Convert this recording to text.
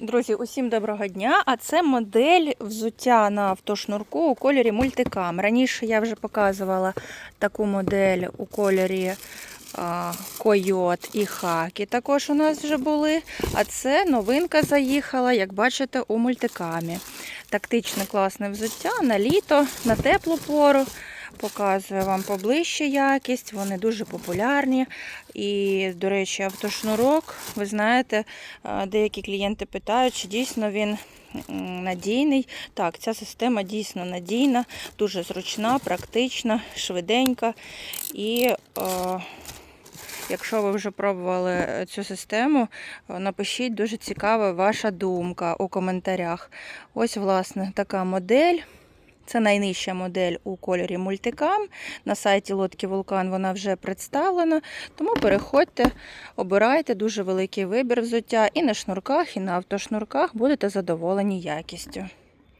Друзі, усім доброго дня! А це модель взуття на автошнурку у кольорі мультикам. Раніше я вже показувала таку модель у кольорі а, койот і хакі. Також у нас вже були. А це новинка заїхала, як бачите, у мультикамі. Тактичне класне взуття на літо, на теплу пору. Показую вам поближче якість, вони дуже популярні. І, до речі, автошнурок, ви знаєте, деякі клієнти питають, чи дійсно він надійний. Так, ця система дійсно надійна, дуже зручна, практична, швиденька. І е, якщо ви вже пробували цю систему, е, напишіть дуже цікава ваша думка у коментарях. Ось, власне, така модель. Це найнижча модель у кольорі мультикам. На сайті Лодки Вулкан вона вже представлена. Тому переходьте, обирайте дуже великий вибір взуття і на шнурках, і на автошнурках будете задоволені якістю.